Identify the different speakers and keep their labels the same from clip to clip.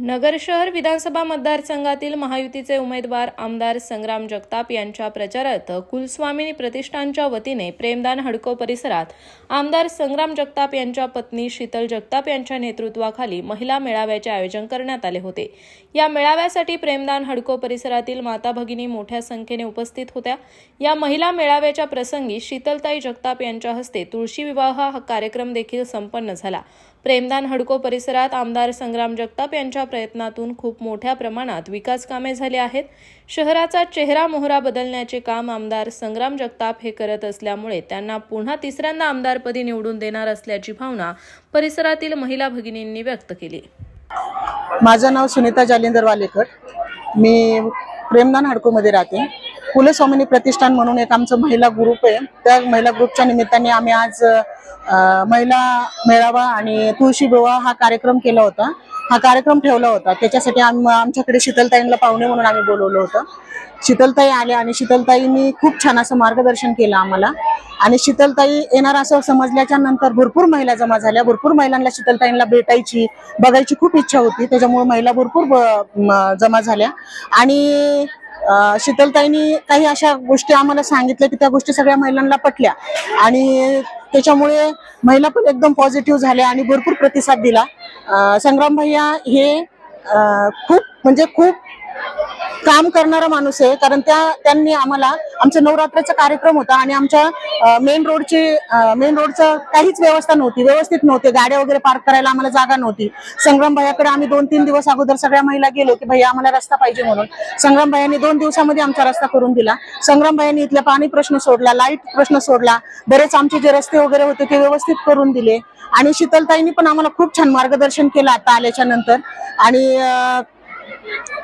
Speaker 1: नगर शहर विधानसभा मतदारसंघातील महायुतीचे उमेदवार आमदार संग्राम जगताप यांच्या प्रचारार्थ कुलस्वामिनी प्रतिष्ठानच्या वतीने प्रेमदान हडको परिसरात आमदार संग्राम जगताप यांच्या पत्नी शीतल जगताप यांच्या नेतृत्वाखाली महिला मेळाव्याचे आयोजन करण्यात आले होते. या मेळाव्यासाठी प्रेमदान हडको परिसरातील माता भगिनी मोठ्या संख्येने उपस्थित होत्या. या महिला मेळाव्याच्या प्रसंगी शीतलताई जगताप यांच्या हस्ते तुळशी विवाह हा कार्यक्रम देखील संपन्न झाला. प्रेमदान हडको परिसरात आमदार संग्राम जगताप यांच्या प्रयत्नातून खूप मोठ्या प्रमाणात विकास कामे झाली आहेत. शहराचा चेहरा मोहरा बदलण्याचे काम आमदार संग्राम जगताप हे करत असल्यामुळे त्यांना पुन्हा तिसऱ्यांदा आमदारपदी निवडून देणार असल्याची भावना परिसरातील महिला भगिनींनी व्यक्त केली.
Speaker 2: माझं नाव सुनीता जालिंदर वालेकर. मी प्रेमदान हडकोमध्ये राहते. कुलस्वामिनी प्रतिष्ठान म्हणून एक आमचं महिला ग्रुप आहे. त्या महिला ग्रुपच्या निमित्ताने आम्ही आज महिला मेळावा आणि तुळशी विवाह हा कार्यक्रम केला होता. हा कार्यक्रम ठेवला होता. त्याच्यासाठी आम आमच्याकडे शीतलताईंना पाहुणे म्हणून आम्ही बोलवलं होतं. शीतलताई आल्या आणि शीतलताईंनी खूप छान असं मार्गदर्शन केलं आम्हाला. आणि शीतलताई येणार असं समजल्याच्या नंतर भरपूर महिला जमा झाल्या. भरपूर महिलांना शीतलताईंना भेटायची बघायची खूप इच्छा होती. त्याच्यामुळे महिला भरपूर जमा झाल्या. आणि शीतलताईंनी काही अशा गोष्टी आम्हाला सांगितल्या की त्या गोष्टी सगळ्या महिलांना पटल्या. आणि त्याच्यामुळे महिला पण एकदम पॉझिटिव्ह झाल्या आणि भरपूर प्रतिसाद दिला. संग्राम भैया हे खूप म्हणजे खूप काम करणारा माणूस आहे. कारण त्या त्यांनी आम्हाला आमचा नवरात्राचा कार्यक्रम होता आणि आमच्या मेन रोडची मेन रोडचं काहीच व्यवस्था नव्हती. व्यवस्थित नव्हते. गाड्या वगैरे पार्क करायला आम्हाला जागा नव्हती. संग्राम भैयाकडे आम्ही दोन तीन दिवस अगोदर सगळ्या महिला गेलो की भैया आम्हाला रस्ता पाहिजे म्हणून. संग्राम भैयानी दोन दिवसामध्ये आमचा रस्ता करून दिला. संग्राम भैयानी इथला पाणी प्रश्न सोडला लाइट प्रश्न सोडला. बरेच आमचे जे रस्ते वगैरे होते ते व्यवस्थित करून दिले. आणि शीतलताईंनी पण आम्हाला खूप छान मार्गदर्शन केलं आता आल्याच्यानंतर. आणि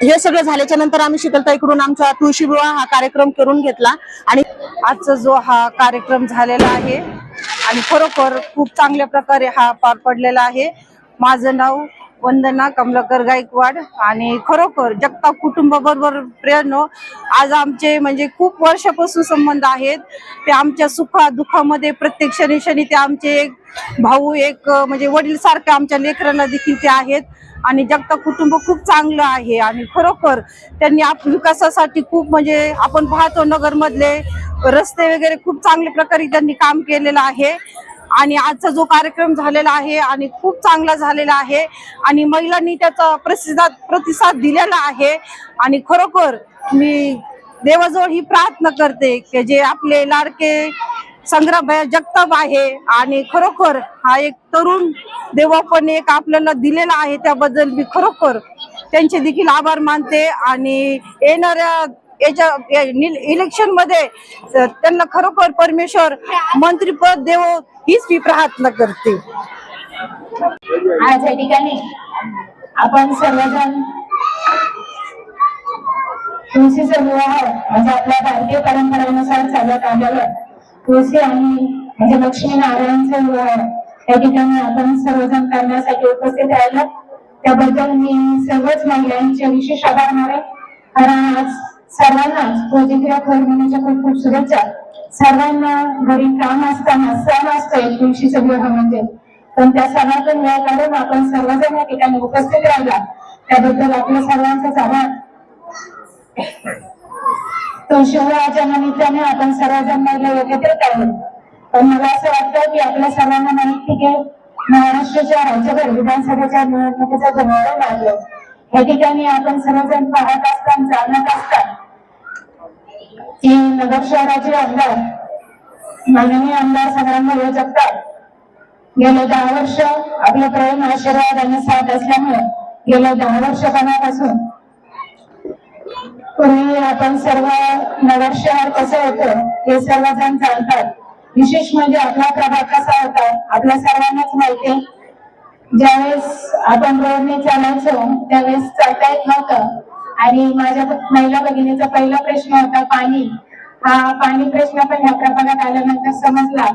Speaker 2: हे सगळं झाल्याच्यानंतर आम्ही शीतलताईकडून आमचा तुळशी विवाह हा कार्यक्रम करून घेतला. आणि
Speaker 3: आजचा जो हा कार्यक्रम झालेला आहे आणि खरोखर खूप चांगल्या प्रकारे हा पार पडलेला आहे. माझं नाव वंदना कमलाकर गायकवाड आणि खरोखर जगताप कुटुंबाबरोबर प्रेरणो. आज आमचे म्हणजे खूप वर्षापासून संबंध आहेत. ते आमच्या सुखा दुःखामध्ये प्रत्येक क्षणी क्षणी ते आमचे एक भाऊ एक म्हणजे वडील सारखे आमच्या लेकरांना देखील ते आहेत. आणि जगताप कुटुंब खूप चांगलं आहे आणि खरोखर त्यांनी आप विकासासाठी खूप म्हणजे आपण पाहतो नगरमधले रस्ते वगैरे खूप चांगल्या प्रकारे त्यांनी काम केलेलं आहे. आणि आजचा जो कार्यक्रम झालेला आहे आणि खूप चांगला झालेला आहे आणि महिलांनी त्याचा प्रतिसाद प्रतिसाद दिलेला आहे. आणि खरोखर मी देवाजवळ ही प्रार्थना करते की जे आपले लाडके संग्रामभाई जगताप आहे आणि खरोखर हा एक तरुण देवा पण एक आपल्याला दिलेला आहे त्याबद्दल मी खरोखर त्यांचे देखील आभार मानते आणि येणाऱ्या याच्या इलेक्शनमध्ये त्यांना खरोखर परमेश्वर मंत्रीपद देव हीच मी प्रार्थना करते.
Speaker 4: आज या ठिकाणी आपण सर्वजण तुळशीचा विवाह म्हणजे आपल्या भारतीय परंपरेनुसार चालत आलेलं तुळशी आणि म्हणजे लक्ष्मी नारायणचा विवाह या ठिकाणी आपण सर्वजण करण्यासाठी उपस्थित राहिलं. त्याबद्दल मी सर्वच महिलांचे विशेष आभार माने कारण आज सर्वांना पोजिटिव्ह फर्मिनीच्या खूप खूप शुभेच्छा सर्वांना घरी काम असताना सण असतो एक दिवशी सगळं म्हणजे पण त्या सणातून वेळ काढून आपण सर्वजण या ठिकाणी उपस्थित राहिला. त्याबद्दल आपल्या सर्वांचाच आभार. तो विवाहाच्या निमित्ताने आपण सर्वजण महिला एकत्रित आहोत पण मला असं वाटतं की आपल्या सर्वांना माहिती की महाराष्ट्राच्या राज्यभर विधानसभेच्या निवडणुकीचा जो निवडून या ठिकाणी आपण सर्वजण पाहत असताना जाणत असतात की नगर शहराचे आमदार माननीय आमदार संग्राम जगतात गेले दहा वर्ष आपलं प्रेम आशीर्वाद आणि साथ असल्यामुळे गेल्या दहा वर्षपासून पूर्वी आपण सर्व नगर शहर कसं होतं हे सर्वजण जाणतात. विशेष म्हणजे आपला प्रभाग कसा होता आपल्या सर्वांनाच माहिती ज्यावेळेस आपण रोडने चालायचो त्यावेळेस चालता येत नव्हतं. आणि माझ्या महिला भगिनीचा पहिला प्रश्न होता पाणी. हा पाणी प्रश्न पण ह्या प्रभागात आल्यानंतर समजला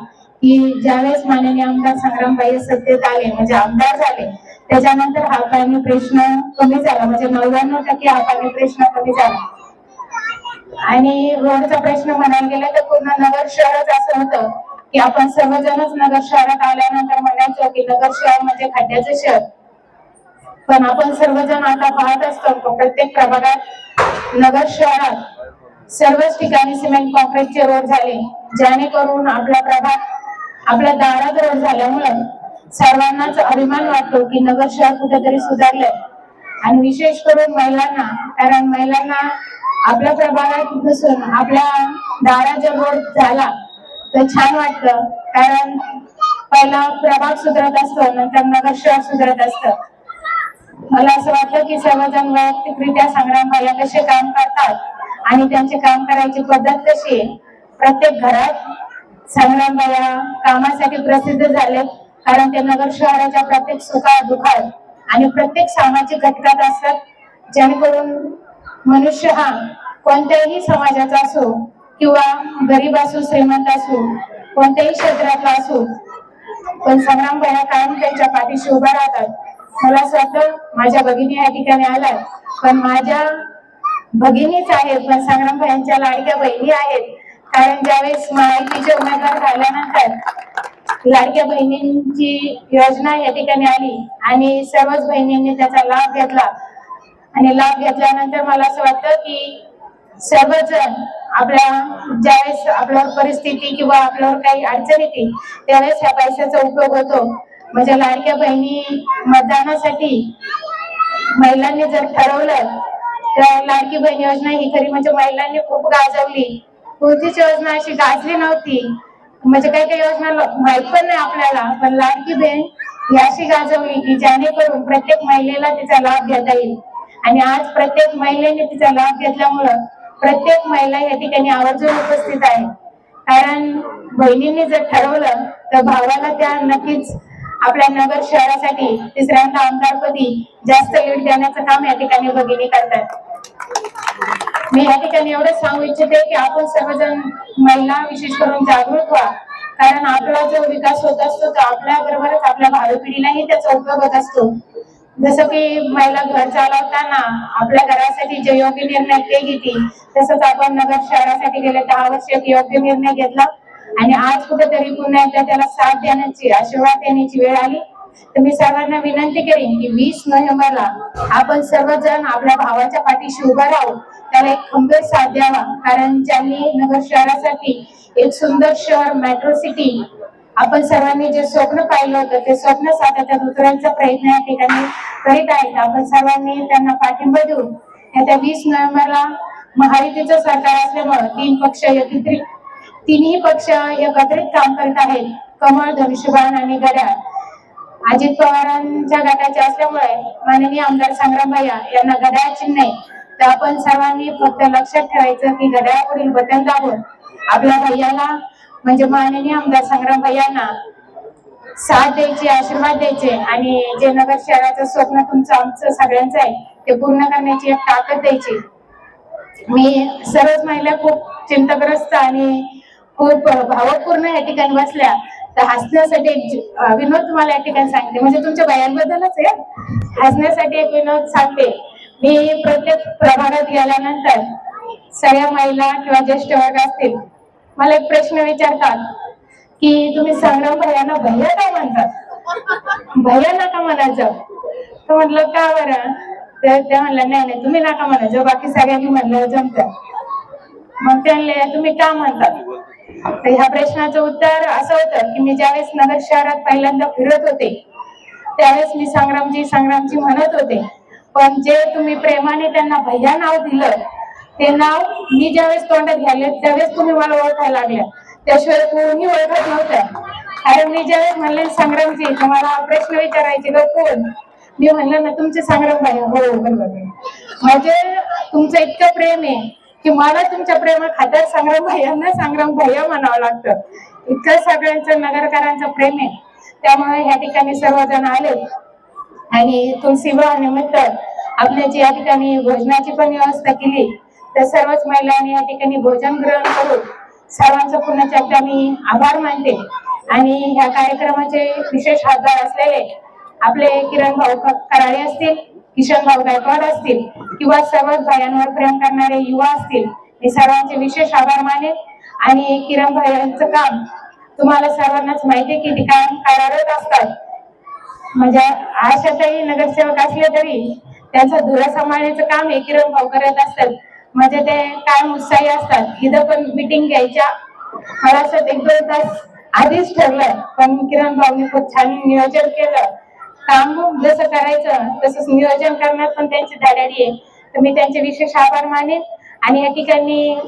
Speaker 4: की ज्यावेळेस माननीय आमदार संग्रामबाई सत्तेत आले म्हणजे आमदार झाले त्याच्यानंतर हा पाणी प्रश्न कमी झाला. म्हणजे नव्याण्णव टक्के हा पाणी प्रश्न कमी झाला. आणि रोडचा प्रश्न म्हणायला गेला तर पूर्ण नगर शहरच असं होतं. की आपण सर्वजणच नगर शहरात आल्यानंतर म्हणायचो की नगर शहर म्हणजे खड्ड्याचं शहर पण आपण सर्वजण आता पाहत असतो प्रत्येक प्रभागात नगर शहरात सर्वच ठिकाणी सिमेंट कॉन्क्रीटचे रोड झाले जेणेकरून आपला प्रभाग आपल्या दारात रोड झाल्यामुळं सर्वांनाच अभिमान वाटतो की नगर शहर कुठेतरी सुधारलंय आणि विशेष करून महिलांना कारण महिलांना आपल्या प्रभागात बसून आपल्या दारा जर रोड झाला तर छान वाटलं. कारण पहिला प्रभाग सुधारत असतो नंतर नगर सुधरत सुधारत असतं. मला असं वाटतं की सर्वजण वैयक्तिकरित्या संग्राम कसे काम करतात आणि त्यांचे काम करायची पद्धत कशी आहे प्रत्येक घरात संग्राम कामासाठी प्रसिद्ध झाले कारण ते नगर शहराच्या प्रत्येक सुखा दुखात आणि प्रत्येक सामाजिक घटकात असतात. जेणेकरून मनुष्य हा कोणत्याही समाजाचा असो किंवा गरीब असो श्रीमंत असो कोणत्याही क्षेत्रातला असो पण संग्राम कायम त्यांच्या पाठीशी उभा राहतात. मला असं वाटतं माझ्या भगिनी या ठिकाणी आल्या पण माझ्या भगिनीच आहेत पण संग्राम भैयांच्या लाडक्या बहिणी आहेत. कारण ज्यावेळेस महायुतीचे उमेदवार झाल्यानंतर लाडक्या बहिणींची योजना या ठिकाणी आली आणि सर्वच बहिणींनी त्याचा लाभ घेतला. आणि लाभ घेतल्यानंतर मला असं वाटतं की सर्वजण आपल्या ज्यावेळेस आपल्यावर परिस्थिती किंवा आपल्यावर काही अडचण येते त्यावेळेस ह्या पैशाचा उपयोग होतो. म्हणजे लाडक्या बहिणी मतदानासाठी महिलांनी जर ठरवलं तर लाडकी बहीण योजना ही खरी म्हणजे महिलांनी खूप गाजवली. कोणतीच योजना अशी गाजली नव्हती. म्हणजे काही काही योजना लो- माहीत पण नाही आपल्याला पण लाडकी बहीण ही अशी गाजवली की जेणेकरून प्रत्येक महिलेला तिचा लाभ घेता येईल. आणि आज प्रत्येक महिलेने तिचा लाभ घेतल्यामुळं प्रत्येक महिला या ठिकाणी आवर्जून उपस्थित आहे. कारण बहिणींनी जर ठरवलं तर भावाला त्या नक्कीच आपल्या नगर शहरासाठी तिसऱ्यांदा आमदारपदी जास्त लीड देण्याचं काम या ठिकाणी भगिनी करतात. मी या ठिकाणी एवढंच सांगू इच्छिते की आपण सर्वजण महिला विशेष करून जागृत व्हा. कारण आपला जो विकास होत असतो तो आपल्या बरोबरच आपल्या भावी पिढीलाही त्याचा उपयोग होत असतो. जसं की महिला घर चालवताना आपल्या घरासाठी जे योग्य निर्णय ते घेतील तसंच आपण नगर शहरासाठी गेले दहा वर्ष एक योग्य निर्णय घेतला. आणि आज कुठेतरी पुन्हा एकदा त्याला साथ देण्याची आशीर्वाद देण्याची वेळ आली. तर मी सर्वांना विनंती करेन की वीस नोव्हेंबरला आपण सर्वजण आपल्या भावाच्या पाठीशी उभा राहू त्याला एक खंबीर साथ द्यावा. कारण ज्यांनी नगर शहरासाठी एक सुंदर शहर मेट्रो सिटी आपण सर्वांनी जे स्वप्न पाहिलं होतं ते स्वप्न साकारण्यात दुसऱ्यांचा प्रयत्न या ठिकाणी करीत आहेत. आपण सर्वांनी त्यांना पाठिंबा देऊन येत्या वीस नोव्हेंबरला महायुतीचं सरकार असल्यामुळं तीन पक्ष एकत्रित तिन्ही पक्ष एकत्रित काम करत आहेत. कमळ धनुष्यबाण आणि गड्याळ अजित पवारांच्या गटाचे असल्यामुळे माननीय आमदार संग्राम भैया यांना गड्याळ चिन्ह तर आपण सर्वांनी फक्त लक्षात ठेवायचं की घड्याळापुढील बटन दाबून आपल्या भैयाला म्हणजे माननीय आमदार संग्राम यांना साथ द्यायचे आशीर्वाद द्यायचे आणि जे नगर शहराचं स्वप्न तुमचं आमचं सगळ्यांचं आहे ते पूर्ण करण्याची एक ताकद द्यायची. मी सर्वच महिला खूप चिंताग्रस्त आणि खूप भावपूर्ण या ठिकाणी बसल्या. तर हसण्यासाठी एक विनोद तुम्हाला या ठिकाणी सांगते. म्हणजे तुमच्या बायांबद्दलच आहे. हसण्यासाठी एक विनोद सांगते. मी प्रत्येक प्रभागात गेल्यानंतर सगळ्या महिला किंवा ज्येष्ठ वर्ग असतील मला एक प्रश्न विचारतात की तुम्ही संग्राम भैयांना भैया काय म्हणतात भैया नका म्हणायचं. तर म्हटलं का बरं? तर त्या म्हणल्या नाही नाही तुम्ही नका म्हणायचं. बाकी सगळ्यांनी म्हणलं जमत मग त्यांना तुम्ही का म्हणतात तर ह्या प्रश्नाचं उत्तर असं होतं की मी ज्यावेळेस नगर शहरात पहिल्यांदा फिरत होते त्यावेळेस मी संग्रामजी संग्रामजी म्हणत होते. पण जे तुम्ही प्रेमाने त्यांना भैया नाव दिलं ते नाव मी ज्यावेळेस तोंडात घ्यायले त्यावेळेस तुम्ही मला ओळखायला लागल्या त्याशिवाय कोणी ओळखत नव्हत्या कारण मी ज्यावेळेस म्हणले संग्रामजी तुम्हाला प्रश्न विचारायचे का? कोण? मी म्हणलं ना तुमचे संग्राम भाई. हो बरोबर. म्हणजे तुमचं इतकं प्रेम आहे की मला तुमच्या प्रेमा खात्यात संग्राम भैयांना संग्राम भैया म्हणावं लागतं. इतकं सगळ्यांचं नगरकरांचं प्रेम आहे. त्यामुळे ह्या ठिकाणी सर्वजण आले. आणि तुलसी निमित्त आपल्याची या ठिकाणी भोजनाची पण व्यवस्था केली. तर सर्वच महिलांनी या ठिकाणी भोजन ग्रहण करून सर्वांचं पुन्हा एकदा मी आभार मानते. आणि ह्या कार्यक्रमाचे विशेष हातभार असलेले आपले किरण भाऊ कराळे असतील किशन भाऊ गायकवाड असतील किंवा सर्वच भायांवर प्रेम करणारे युवा असतील मी सर्वांचे विशेष आभार मानेन. आणि किरण भाई काम तुम्हाला सर्वांनाच माहिती आहे की ते काम कार्यरत असतात. म्हणजे आशाताई नगरसेवक असले तरी त्यांचं धुरा सांभाळण्याचं काम हे किरण भाऊ करत असतात. म्हणजे ते कायम उत्साही असतात इथं पण मिटिंग घ्यायच्या. मला असं एक दोन तास आधीच ठरलंय. पण किरण भाऊने खूप छान नियोजन केलं. काम जसं करायचं तसंच नियोजन करण्यात पण त्यांची धडाडी आहे. तर मी त्यांचे विशेष आभार मानेन. आणि या ठिकाणी